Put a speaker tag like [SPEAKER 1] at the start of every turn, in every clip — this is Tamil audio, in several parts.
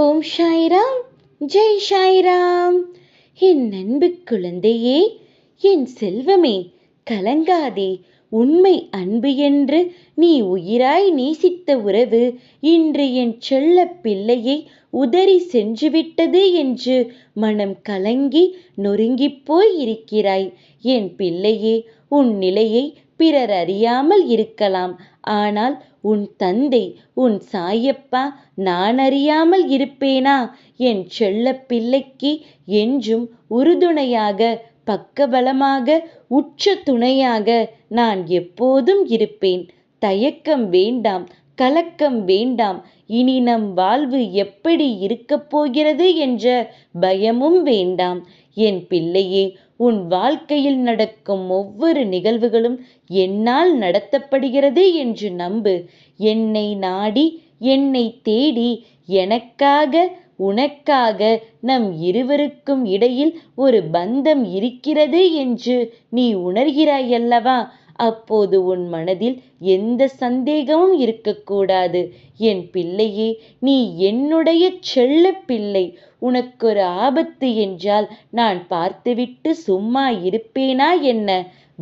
[SPEAKER 1] ஓம் சாய்ராம். ஜெய் சாய்ராம். என் அன்பு குழந்தையே என் செல்வமே கலங்காதே. உண்மை அன்பு என்று நீ உயிராய் நேசித்த உறவு இன்று என் செல்ல பிள்ளையை உதறி சென்றுவிட்டது என்று மனம் கலங்கி நொறுங்கிப் போய் இருக்கிறாய். என் பிள்ளையே உன் நிலையை பிறர் அறியாமல் இருக்கலாம். ஆனால் உன் தந்தை உன் சாயப்பா நான் அறியாமல் இருப்பேனா? என் செல்ல பிள்ளைக்கு என்றும் உறுதுணையாக பக்கபலமாக உச்ச துணையாக நான் எப்போதும் இருப்பேன். தயக்கம் வேண்டாம் கலக்கம் வேண்டாம் இனி நம் வாழ்வு எப்படி இருக்கப் போகிறது என்ற பயமும் வேண்டாம். என் பிள்ளையே உன் வாழ்க்கையில் நடக்கும் ஒவ்வொரு நிகழ்வுகளும் என்னால் நடத்தப்படுகிறது என்று நம்பு. என்னை நாடி என்னை தேடி எனக்காக உனக்காக நம் இருவருக்கும் இடையில் ஒரு பந்தம் இருக்கிறது என்று நீ உணர்கிறாயல்லவா? அப்போது உன் மனதில் எந்த சந்தேகமும் இருக்கக்கூடாது. என் பிள்ளையே நீ என்னுடைய செல்ல பிள்ளை. உனக்கொரு ஆபத்து என்றால் நான் பார்த்துவிட்டு சும்மா இருப்பேனா என்ன?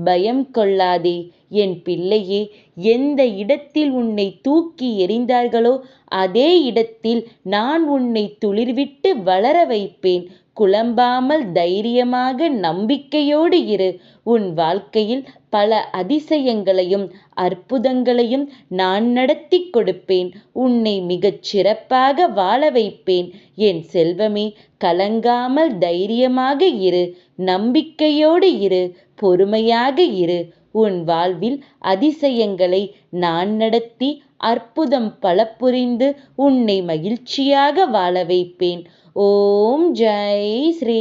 [SPEAKER 1] பயம் கொள்ளாதே. என் பிள்ளையே எந்த இடத்தில் உன்னை தூக்கி எறிந்தார்களோ அதே இடத்தில் நான் உன்னை துளிர்விட்டு வளர வைப்பேன். குழம்பாமல் தைரியமாக நம்பிக்கையோடு இரு. உன் வாழ்க்கையில் பல அதிசயங்களையும் அற்புதங்களையும் நான் நடத்தி கொடுப்பேன். உன்னை மிகச் சிறப்பாக வாழ வைப்பேன். என் செல்வமே கலங்காமல் தைரியமாக இரு. நம்பிக்கையோடு இரு. பொறுமையாக இரு. உன் வாழ்வில் அதிசயங்களை நான் நடத்தி அற்புதம் பல புரிந்து உன்னை மகிழ்ச்சியாக வாழ வைப்பேன். ஓம் ஜெய் ஸ்ரீ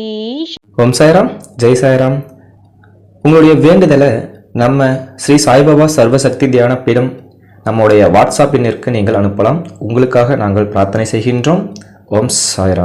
[SPEAKER 2] ஓம் சாய்ராம் ஜெய் சாய்ராம். உங்களுடைய வேண்டுதலை நம்ம ஸ்ரீ சாய்பாபா சர்வசக்தி தியான பீடம் நம்முடைய வாட்ஸ்அப் எண்ணிற்கு நீங்கள் அனுப்பலாம். உங்களுக்காக நாங்கள் பிரார்த்தனை செய்கின்றோம். ஓம் சாய்ராம்.